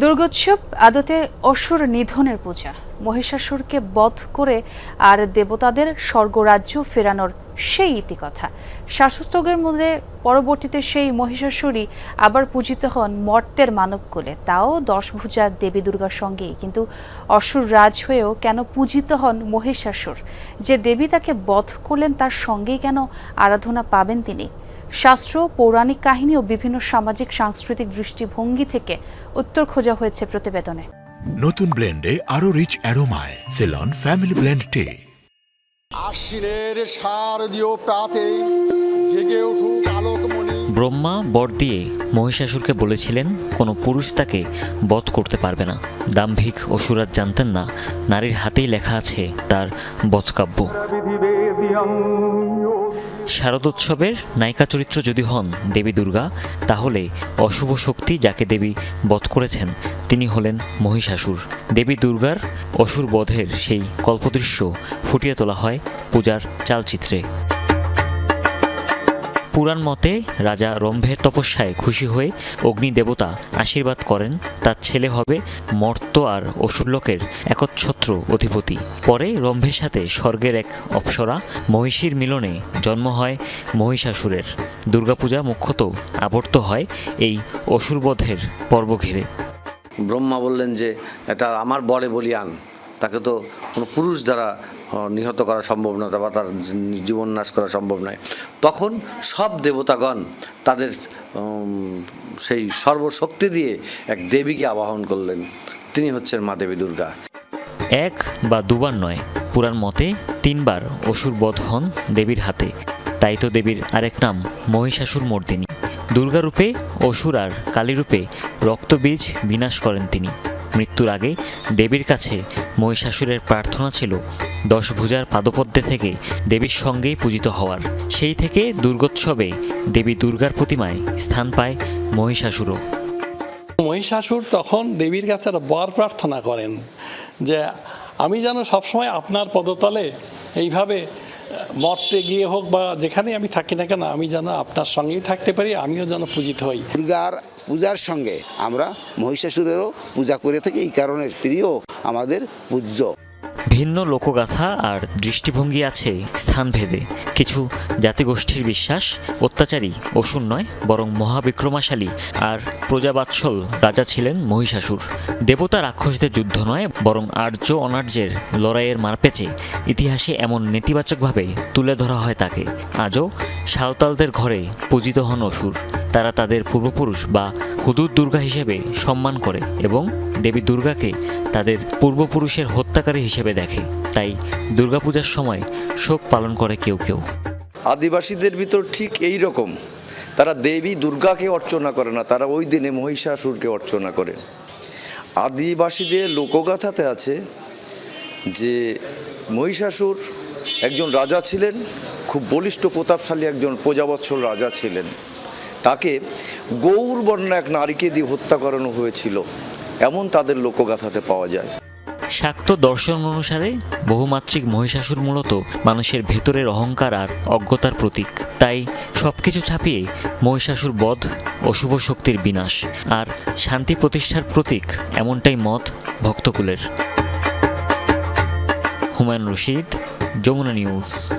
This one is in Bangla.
দুর্গোৎসব আদতে অসুর নিধনের পূজা। মহিষাসুরকে বধ করে আর দেবতাদের স্বর্গরাজ্য ফেরানোর সেই ইতিকথা। শাসস্তগের মধ্যে পরবর্তীতে সেই মহিষাসুরই আবার পূজিত হন মর্তের মানবকুলে তাও দশভুজা দেবী দুর্গার সঙ্গেই। কিন্তু অসুর রাজ হয়েও কেন পূজিত হন মহিষাসুর? যে দেবী তাকে বধ করলেন তার সঙ্গেই কেন আরাধনা পাবেন তিনি? শাস্ত্র পৌরাণিক কাহিনী ও বিভিন্ন সামাজিক সাংস্কৃতিক দৃষ্টিভঙ্গি থেকে উত্তর খোঁজা হয়েছে প্রতিবেদনে। নতুন ব্লেন্ডে আরও রিচ অ্যারোমায় সেলন ফ্যামিলি ব্লেন্ড টে আশ্বিনের শারদীয় প্রাতে জেগে উঠুক আলোকমণি ব্রহ্মা বর দিয়ে মহিষাসুরকে বলেছিলেন কোনো পুরুষ তাকে বধ করতে পারবে না। দাম্ভিক অসুরাজ জানতেন না নারীর হাতেই লেখা আছে তার বধকাব্য। শারদোৎসবের নায়িকা চরিত্র যদি হন দেবী দুর্গা, তাহলে অশুভ শক্তি যাকে দেবী বধ করেছেন, তিনি হলেন মহিষাসুর। দেবী দুর্গার অসুর বধের সেই কল্পদৃশ্য ফুটিয়ে তোলা হয় পূজার চালচিত্রে। পুরাণ মতে রাজা রম্ভের তপস্যায় খুশি হয়ে অগ্নি দেবতা আশীর্বাদ করেন, তার ছেলে হবে মর্ত আর অসুরলোকের একচ্ছত্র অধিপতি। পরে রম্ভের সাথে স্বর্গের এক অপ্সরা মহিষীর মিলনে জন্ম হয় মহিষাসুরের। দুর্গাপূজা মুখ্যত আবর্ত হয় এই অসুরবধের পর্ব ঘিরে। ব্রহ্মা বললেন যে, এটা আমার বলে বলিয়ান। তাকে তো কোনো পুরুষ দ্বারা নিহত করা সম্ভব নয় বা তার জীবন নাশ করা সম্ভব নয়। তখন সব দেবতাগণ তাদের সেই সর্বশক্তি দিয়ে এক দেবীকে আবাহন করলেন। তিনি হচ্ছেন মা দেবী দুর্গা। এক বা দুবার নয়, পুরাণ মতে তিনবার অসুর বধ হন দেবীর হাতে। তাই তো দেবীর আরেক নাম মহিষাসুর মর্দিনী। দুর্গারূপে অসুর আর কালীরূপে রক্তবীজ বিনাশ করেন তিনি। মৃত্যুর আগে দেবীর কাছে মহিষাসুরের প্রার্থনা ছিল দশভুজার পাদপদ্মে থেকে দেবীর সঙ্গেই পূজিত হওয়ার। সেই থেকে দুর্গোৎসবে দেবী দুর্গার প্রতিমায় স্থান পায় মহিষাসুরও। মহিষাসুর তখন দেবীর কাছে বর প্রার্থনা করেন যে, আমি যেন সবসময় আপনার পদতলে এইভাবে মর্তে গিয়ে হোক বা যেখানে আমি থাকি না কেন, আমি যেন আপনার সঙ্গেই থাকতে পারি, আমিও যেন পূজিত হই। দুর্গার পূজার সঙ্গে আমরা মহিষাসুরেরও পূজা করে থাকি, এই কারণে তিনিও আমাদের পূজ্য। ভিন্ন লোকগাথা আর দৃষ্টিভঙ্গি আছে স্থানভেদে। কিছু জাতিগোষ্ঠীর বিশ্বাস অত্যাচারী অসুর নয় বরং মহাবিক্রমাশালী আর প্রজাবাৎসল রাজা ছিলেন মহিষাসুর। দেবতা রাক্ষসদের যুদ্ধ নয়, বরং আর্য অনার্যের লড়াইয়ের মারপেচে ইতিহাসে এমন নেতিবাচকভাবে তুলে ধরা হয় তাকে। আজও সাঁওতালদের ঘরে পূজিত হন অসুর। তারা তাদের পূর্বপুরুষ বা হুদুদ দুর্গা হিসেবে সম্মান করে এবং দেবী দুর্গাকে তাদের পূর্বপুরুষের হত্যাকারী হিসেবে দেখে। তাই দুর্গাপূজার সময় শোক পালন করে কেউ কেউ। আদিবাসীদের ভিতর ঠিক এই রকম। তারা দেবী দুর্গাকে অর্চনা করে না, তারা ওই দিনে মহিষাসুরকে অর্চনা করে। আদিবাসীদের লোকগাথাতে আছে যে মহিষাসুর একজন রাজা ছিলেন, খুব বলিষ্ঠ প্রতাপশালী একজন প্রজাবৎসল রাজা ছিলেন। তাকে গৌর বর্ণা এক নারীকে দিয়ে হত্যা করানো হয়েছিল। এমন তাদের লোকগাথাতে পাওয়া যায়। শাক্ত দর্শন অনুসারে বহুমাত্রিক মহিষাসুর মূলত মানুষের ভেতরের অহংকার আর অজ্ঞতার প্রতীক। তাই সবকিছু ছাপিয়ে মহিষাসুর বধ অশুভ শক্তির বিনাশ আর শান্তি প্রতিষ্ঠার প্রতীক এমনটাই মত ভক্তকুলের। হুমায়ুন রশিদ, যমুনা নিউজ।